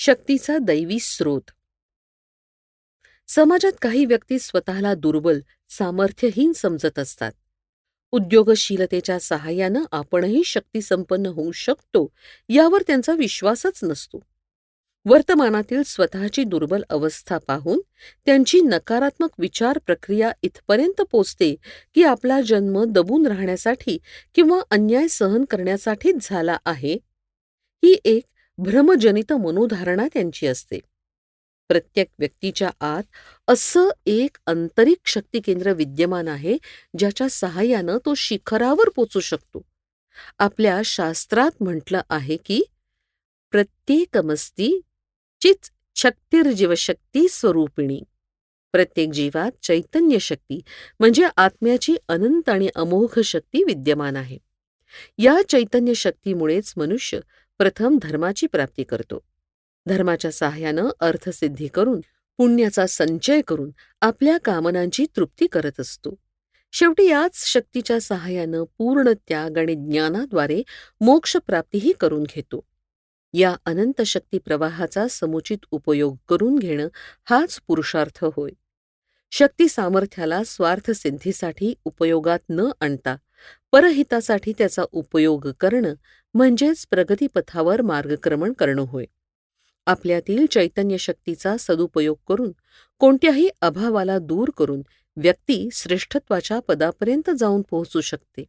शक्तीचा दैवी स्रोत. समाजात काही व्यक्ती स्वतःला दुर्बल सामर्थ्यहीन समजत असतात. उद्योगशीलतेच्या सहाय्यानं आपणही शक्तीसंपन्न होऊ शकतो यावर त्यांचा विश्वासच नसतो. वर्तमानातील स्वतःची दुर्बल अवस्था पाहून त्यांची नकारात्मक विचार प्रक्रिया इथपर्यंत पोचते की आपला जन्म दबून राहण्यासाठी किंवा अन्याय सहन करण्यासाठीच झाला आहे. ही एक भ्रमजनित मनोधारणा त्यांची असते. प्रत्येक व्यक्तीच्या आत असं एक आंतरिक शक्ती केंद्र विद्यमान आहे ज्याच्या सहाय्यानं तो शिखरावर पोचू शकतो. आपल्या शास्त्रात म्हटलं आहे की प्रत्येकमस्ती चिच शक्तिर्जीवशक्ती स्वरूपिणी. प्रत्येक जीवात चैतन्य शक्ती म्हणजे आत्म्याची अनंत आणि अमोघ शक्ती विद्यमान आहे. या चैतन्य शक्तीमुळेच मनुष्य प्रथम धर्माची प्राप्ती करतो. धर्माच्या सहाय्यानं अर्थसिद्धी करून पुण्याचा संचय करून आपल्या कामनांची तृप्ती करत असतो. शेवटी याच शक्तीच्या सहाय्यानं पूर्ण त्याग आणि ज्ञानाद्वारे मोक्षप्राप्तीही करून घेतो. या अनंत शक्ती प्रवाहाचा समुचित उपयोग करून घेणं हाच पुरुषार्थ होय. शक्ती सामर्थ्याला स्वार्थसिद्धीसाठी उपयोगात न आणता परहितासाठी त्याचा उपयोग करणं म्हणजेच प्रगतीपथावर मार्गक्रमण करणं होय. आपल्यातील चैतन्य शक्तीचा सदुपयोग करून कोणत्याही अभावाला दूर करून व्यक्ती श्रेष्ठत्वाच्या पदापर्यंत जाऊन पोहोचू शकते.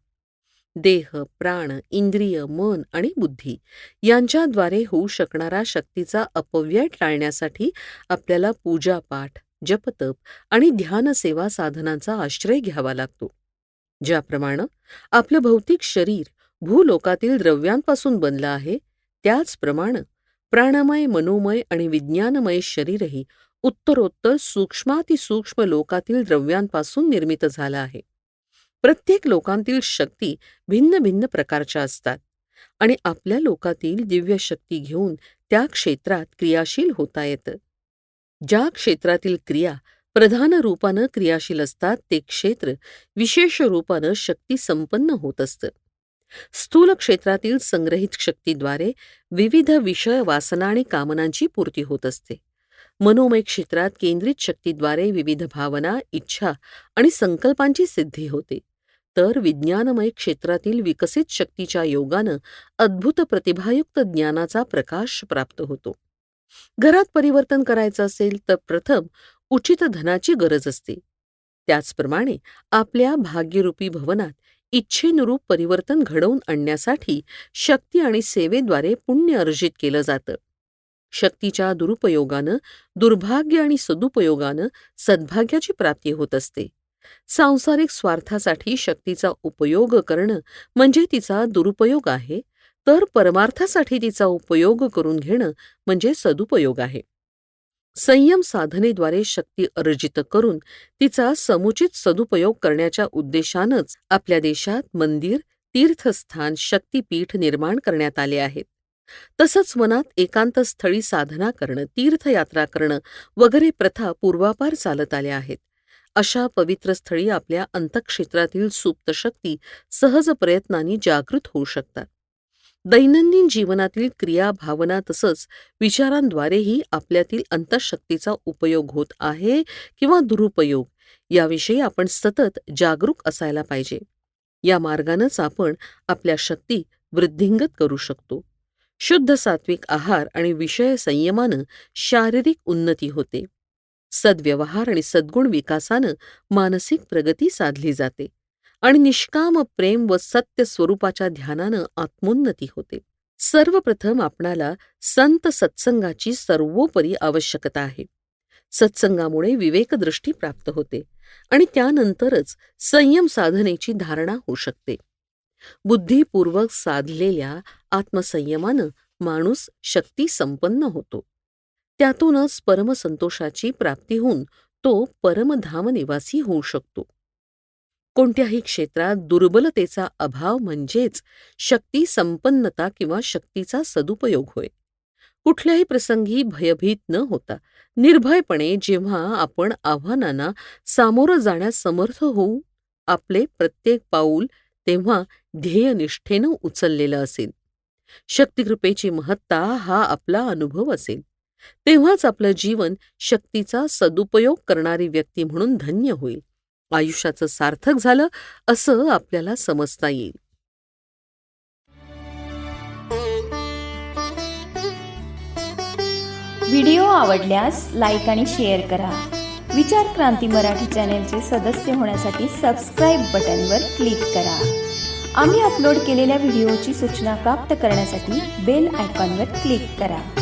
देह प्राण इंद्रिय मन आणि बुद्धी यांच्याद्वारे होऊ शकणारा शक्तीचा अपव्यय टाळण्यासाठी आपल्याला पूजापाठ जपतप आणि ध्यानसेवा साधनांचा आश्रय घ्यावा लागतो. ज्याप्रमाणे आपलं भौतिक शरीर भूलोकातील द्रव्यांपासून बनलं आहे त्याचप्रमाणे प्राणमय मनोमय आणि विज्ञानमय शरीरही उत्तरोत्तर सूक्ष्मातिसूक्ष्म लोकातील द्रव्यांपासून निर्मित झालं आहे. प्रत्येक लोकांतील शक्ती भिन्न भिन्न प्रकारच्या असतात आणि आपल्या लोकातील दिव्य शक्ती घेऊन त्या क्षेत्रात क्रियाशील होता येतं. ज्या क्षेत्रातील क्रिया प्रधान रूपानं क्रियाशील असतात ते क्षेत्र विशेष रूपानं शक्ती संपन्न होत असतं. स्थूल क्षेत्रातील संग्रहित शक्तीद्वारे विविध विषय वासना आणि कामनांची पूर्ती होत असते. मनोमय क्षेत्रात केंद्रित शक्तीद्वारे विविध भावना इच्छा आणि संकल्पांची सिद्धी होते. तर विज्ञानमय क्षेत्रातील विकसित शक्तीच्या योगानं अद्भुत प्रतिभायुक्त ज्ञानाचा प्रकाश प्राप्त होतो. घरात परिवर्तन करायचं असेल तर प्रथम उचित धनाची गरज असते. त्याचप्रमाणे आपल्या भाग्यरूपी भवनात इच्छेनुरूप परिवर्तन घडवून आणण्यासाठी शक्ती आणि सेवेद्वारे पुण्य अर्जित केलं जातं. शक्तीच्या दुरुपयोगानं दुर्भाग्य आणि सदुपयोगानं सद्भाग्याची प्राप्ती होत असते. सांसारिक स्वार्थासाठी शक्तीचा उपयोग करणं म्हणजे तिचा दुरुपयोग आहे तर परमार्थासाठी तिचा उपयोग करून घेणं म्हणजे सदुपयोग आहे. संयम साधनेद्वारे शक्ती अर्जित करून तिचा समुचित सदुपयोग करण्याच्या उद्देशानंच आपल्या देशात मंदिर तीर्थस्थान शक्तीपीठ निर्माण करण्यात आले आहेत. तसंच मनात एकांत स्थळी साधना करणं तीर्थयात्रा करणं वगैरे प्रथा पूर्वापार चालत आल्या आहेत. अशा पवित्र स्थळी आपल्या अंतक्षेत्रातील सुप्त शक्ती सहज प्रयत्नांनी जागृत होऊ शकतात. दैनंदिन जीवनातील क्रिया भावना तसंच विचारांद्वारेही आपल्यातील अंतशक्तीचा उपयोग होत आहे किंवा दुरुपयोग. याविषयी आपण सतत जागरूक असायला पाहिजे. या मार्गानंच आपण आपल्या शक्ती वृद्धिंगत करू शकतो. शुद्ध सात्विक आहार आणि विषय संयमानं शारीरिक उन्नती होते. सद्व्यवहार आणि सद्गुण विकासानं मानसिक प्रगती साधली जाते. आणि निष्काम प्रेम व सत्य स्वरूपाच्या ध्यानानं आत्मोन्नती होते. सर्वप्रथम आपणाला संत सत्संगाची सर्वोपरी आवश्यकता आहे. सत्संगामुळे विवेकदृष्टी प्राप्त होते आणि त्यानंतरच संयम साधनेची धारणा होऊ शकते. बुद्धिपूर्वक साधलेल्या आत्मसंयमानं माणूस शक्ती संपन्न होतो. त्यातूनच परमसंतोषाची प्राप्ती होऊन तो परमधाम निवासी होऊ शकतो. कोणत्याही क्षेत्रात दुर्बलतेचा अभाव म्हणजेच शक्ती संपन्नता किंवा शक्तीचा सदुपयोग होय. कुठल्याही प्रसंगी भयभीत न होता निर्भयपणे जेव्हा आपण आव्हानांना सामोरं जाण्यास समर्थ होऊ आपले प्रत्येक पाऊल तेव्हा ध्येयनिष्ठेनं उचललेलं असेल. शक्तिकृपेची महत्ता हा आपला अनुभव असेल. तेव्हाच आपलं जीवन शक्तीचा सदुपयोग करणारी व्यक्ती म्हणून धन्य होईल. आयुष्याचं सार्थक झालं असं आपल्याला समजता येईल. व्हिडिओ आवडल्यास लाईक आणि शेअर करा. विचार क्रांती मराठी चॅनेलचे सदस्य होण्यासाठी सबस्क्राईब बटनवर क्लिक करा. आम्ही अपलोड केलेल्या व्हिडिओची सूचना प्राप्त करण्यासाठी बेल आयकॉनवर क्लिक करा.